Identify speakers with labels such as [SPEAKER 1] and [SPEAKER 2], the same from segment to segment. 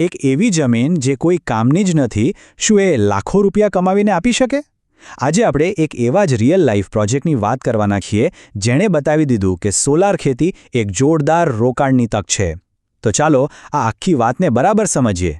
[SPEAKER 1] એક એવી જમીન જે કોઈ કામની જ નથી, શું એ લાખો રૂપિયા કમાવીને આપી શકે? આજે આપણે એક એવા જ રિયલ લાઈફ પ્રોજેક્ટની વાત કરવાના છીએ જેણે બતાવી દીધું કે સોલાર ખેતી એક જોરદાર રોકાણની તક છે. તો ચાલો આ આખી વાતને બરાબર સમજીએ.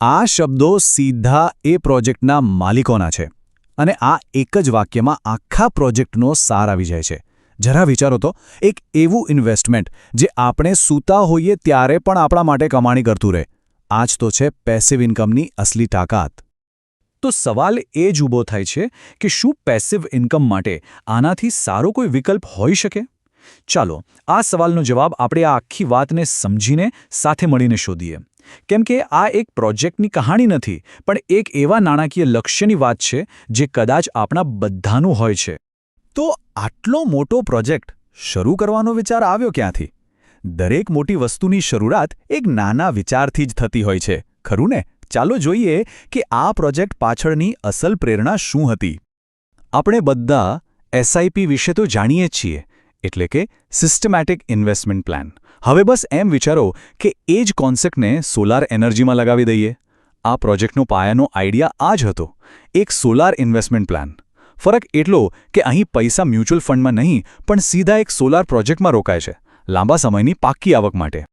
[SPEAKER 1] આ શબ્દો સીધા એ પ્રોજેક્ટના માલિકોના છે અને આ એક જ વાક્યમાં આખા પ્રોજેક્ટનો સાર આવી જાય છે. જરા વિચારો તો, એક એવું ઇન્વેસ્ટમેન્ટ જે આપણે સૂતા હોઈએ ત્યારે પણ આપણા માટે કમાણી કરતું રહે. આ જ તો છે પેસિવ ઇન્કમની અસલી તાકાત. તો સવાલ એ જ ઊભો થાય છે કે શું પેસિવ ઇન્કમ માટે આનાથી સારો કોઈ વિકલ્પ હોઈ શકે? ચાલો, આ સવાલનો જવાબ આપણે આ આખી વાતને સમજીને સાથે મળીને શોધીએ. કેમ કે આ એક પ્રોજેક્ટની કહાણી નથી, પણ એક એવા નાણાકીય લક્ષ્યની વાત છે જે કદાચ આપણા બધાનું હોય છે. તો આટલો મોટો પ્રોજેક્ટ શરૂ કરવાનો વિચાર આવ્યો ક્યાંથી? દરેક મોટી વસ્તુની શરૂઆત એક નાના વિચારથી જ થતી હોય છે. ખરું ને ચાલો જોઈએ કે આ પ્રોજેક્ટ પાછળની અસલ પ્રેરણા શું હતી. આપણે બધા એસઆઈપી વિશે તો જાણીએ જ છીએ, એટલે કે સિસ્ટમેટિક ઇન્વેસ્ટમેન્ટ પ્લાન હવે બસ એમ વિચારો કે એ જ કોન્સેપ્ટને સોલાર એનર્જીમાં લગાવી દઈએ. આ પ્રોજેક્ટનો પાયાનો આઈડિયા આ જ હતો. એક સોલાર ઇન્વેસ્ટમેન્ટ પ્લાન ફરક એટલો કે અહીં પૈસા મ્યુચ્યુઅલ ફંડમાં નહીં, પણ સીધા એક સોલાર પ્રોજેક્ટમાં રોકાય છે. લાંબા સમયની પાક્કી આવક માટે.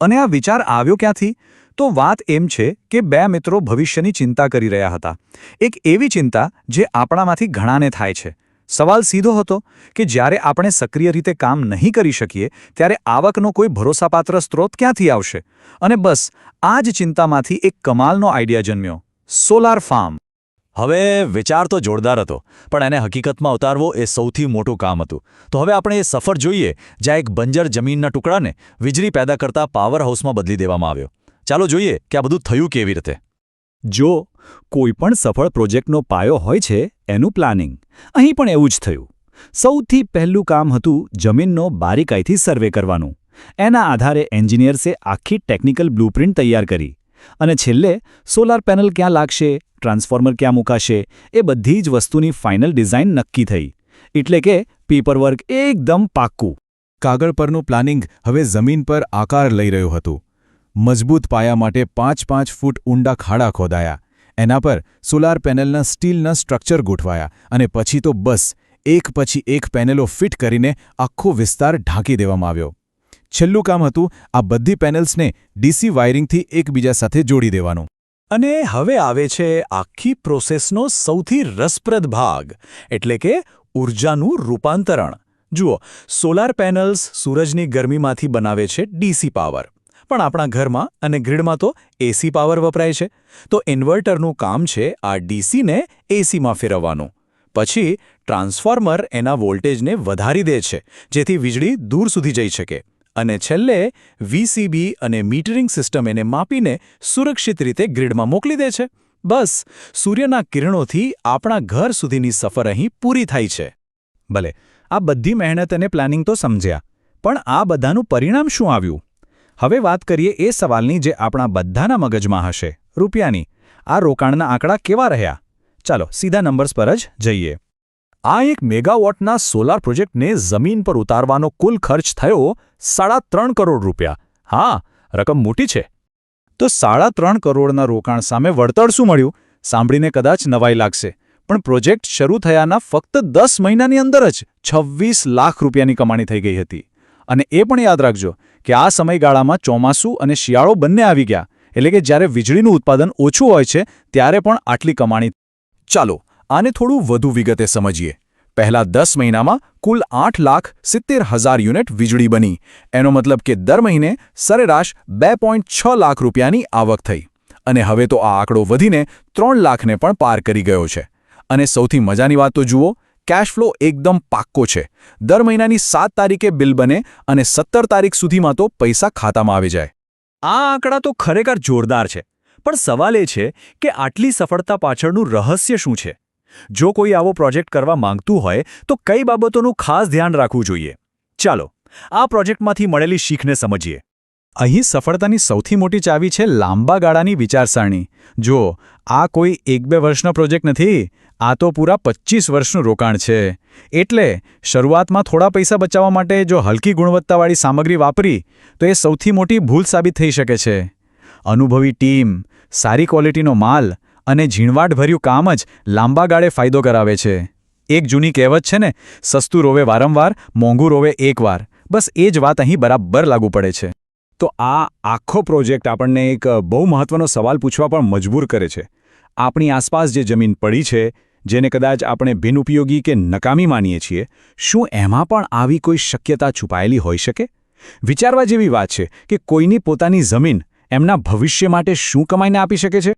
[SPEAKER 1] અને આ વિચાર આવ્યો ક્યાંથી? તો વાત એમ છે કે બે મિત્રો ભવિષ્યની ચિંતા કરી રહ્યા હતા. એક એવી ચિંતા જે આપણામાંથી ઘણાને થાય છે. સવાલ સીધો હતો કે જ્યારે આપણે સક્રિય રીતે કામ નહીં કરી શકીએ, ત્યારે આવકનો કોઈ ભરોસાપાત્ર સ્ત્રોત ક્યાંથી આવશે? અને બસ, આ જ ચિંતામાંથી એક કમાલનો આઈડિયા જન્મ્યો. Solar farm. હવે વિચાર તો જોરદાર હતો, પણ એને હકીકતમાં ઉતારવો એ સૌથી મોટું કામ હતું. તો હવે આપણે એ સફર જોઈએ, જ્યાં એક બંજર જમીનના ટુકડાને વીજળી પેદા કરતા પાવર હાઉસમાં બદલી દેવામાં આવ્યો. ચાલો જોઈએ કે આ બધું થયું કેવી રીતે. જો કોઈપણ સફળ પ્રોજેક્ટનો પાયો હોય છે એનું પ્લાનિંગ, અહીં પણ એવું જ થયું. સૌથી પહેલું કામ હતું જમીનનો બારીકાઈથી સર્વે કરવાનું. એના આધારે એન્જિનિયર્સે આખી ટેકનિકલ બ્લુપ્રિન્ટ તૈયાર કરી. અને છેલ્લે, સોલાર પેનલ ક્યાં લાગશે, ટ્રાન્સફોર્મર ક્યાં મુકાશે, એ બધી જ વસ્તુની ફાઇનલ ડિઝાઇન નક્કી થઈ. એટલે કે, પેપરવર્ક એકદમ પાક્કું.
[SPEAKER 2] કાગળ પરનું પ્લાનિંગ હવે જમીન પર આકાર લઈ રહ્યું હતું. મજબૂત પાયા માટે પાંચ પાંચ ફૂટ ઊંડા ખાડા ખોદાયા. એના પર સોલાર પેનલના સ્ટીલના સ્ટ્રક્ચર ગોઠવાયા અને પછી તો બસ, એક પછી એક પેનલો ફિટ કરીને આખો વિસ્તાર ઢાંકી દેવામાં આવ્યો. છેલ્લું કામ હતું આ બધી પેનલ્સને ડીસી વાયરિંગથી એકબીજા સાથે જોડી દેવાનું.
[SPEAKER 1] અને હવે આવે છે આખી પ્રોસેસનો સૌથી રસપ્રદ ભાગ, એટલે કે ઊર્જાનું રૂપાંતરણ. જુઓ, સોલાર પેનલ્સ સૂરજની ગરમીમાંથી બનાવે છે ડીસી પાવર. પણ આપણા ઘરમાં અને ગ્રીડમાં તો એસી પાવર વપરાય છે. તો ઇન્વર્ટરનું કામ છે આ ડીસીને એસીમાં ફેરવવાનું. પછી ટ્રાન્સફોર્મર એના વોલ્ટેજને વધારી દે છે, જેથી વીજળી દૂર સુધી જઈ શકે. અને છેલ્લે વીસીબી અને મીટરિંગ સિસ્ટમ એને માપીને સુરક્ષિત રીતે ગ્રીડમાં મોકલી દે છે. બસ, સૂર્યના કિરણોથી આપણા ઘર સુધીની સફર અહીં પૂરી થાય છે. ભલે, આ બધી મહેનત અને પ્લાનિંગ તો સમજ્યા, પણ આ બધાનું પરિણામ શું આવ્યું? હવે વાત કરીએ એ સવાલની જે આપણા બધાના મગજમાં હશે. રૂપિયાની, આ રોકાણના આંકડા કેવા રહ્યા? ચાલો, સીધા નંબર્સ પર જ જઈએ. આ એક મેગાવોટના સોલાર પ્રોજેક્ટને જમીન પર ઉતારવાનો કુલ ખર્ચ થયો સાડા ત્રણ કરોડ રૂપિયા. હા, રકમ મોટી છે. તો સાડા ત્રણ કરોડના રોકાણ સામે વળતર શું મળ્યું? સાંભળીને કદાચ નવાઈ લાગશે. પણ પ્રોજેક્ટ શરૂ થયાના ફક્ત દસ મહિનાની અંદર જ છવ્વીસ લાખ રૂપિયાની કમાણી થઈ ગઈ હતી. અને એ પણ યાદ રાખજો કે આ સમયગાળામાં ચોમાસું અને શિયાળો બંને આવી ગયા. એટલે કે જ્યારે વીજળીનું ઉત્પાદન ઓછું હોય છે, ત્યારે પણ આટલી કમાણી ચાલો આને થોડું વધુ વિગતે સમજીએ. પહેલા દસ મહિનામાં કુલ આઠ લાખ સિત્તેર હજાર યુનિટ વીજળી બની. એનો મતલબ કે દર મહિને સરેરાશ બે લાખ રૂપિયાની આવક થઈ. અને હવે તો આ આંકડો વધીને ત્રણ લાખને પણ પાર કરી ગયો છે. અને સૌથી મજાની વાત તો જુઓ કેશફ્લો એકદમ પાક્કો છે. દર મહિનાની સાત તારીખે બિલ બને અને સત્તર તારીખ સુધીમાં તો પૈસા ખાતામાં આવી જાય. આ આંકડા તો ખરેખર જોરદાર છે. પણ સવાલ એ છે કે આટલી સફળતા પાછળનું રહસ્ય શું છે? જો કોઈ આવો પ્રોજેક્ટ કરવા માંગતું હોય, તો કઈ બાબતોનું ખાસ ધ્યાન રાખવું જોઈએ? ચાલો, આ પ્રોજેક્ટમાંથી મળેલી શીખને સમજીએ. અહીં સફળતાની સૌથી મોટી ચાવી છે લાંબા ગાળાની વિચારસરણી. જો આ કોઈ એક બે વર્ષનો પ્રોજેક્ટ નથી, આ તો પૂરા પચીસ વર્ષનું રોકાણ છે. એટલે શરૂઆતમાં થોડા પૈસા બચાવવા માટે જો હલકી ગુણવત્તાવાળી સામગ્રી વાપરી, તો એ સૌથી મોટી ભૂલ સાબિત થઈ શકે છે. અનુભવી ટીમ, સારી ક્વોલિટીનો માલ અને ઝીણવાટભર્યું કામ જ લાંબા ગાળે ફાયદો કરાવે છે. એક જૂની કહેવત છે ને, સસ્તું રોવે વારંવાર, મોંઘું રોવે એકવાર. બસ એ જ વાત અહીં બરાબર લાગુ પડે છે. તો આ આખો પ્રોજેક્ટ આપણને એક બહુ મહત્વનો સવાલ પૂછવા પણ મજબૂર કરે છે. આપણી આસપાસ જે જમીન પડી છે, જેને કદાચ આપણે બિનઉપયોગી કે નકામી માનીએ છીએ, શું એમાં પણ આવી કોઈ શક્યતા છુપાયેલી હોઈ શકે? વિચારવા જેવી વાત છે કે કોઈની પોતાની જમીન એમના ભવિષ્ય માટે શું કમાઈને આપી શકે છે?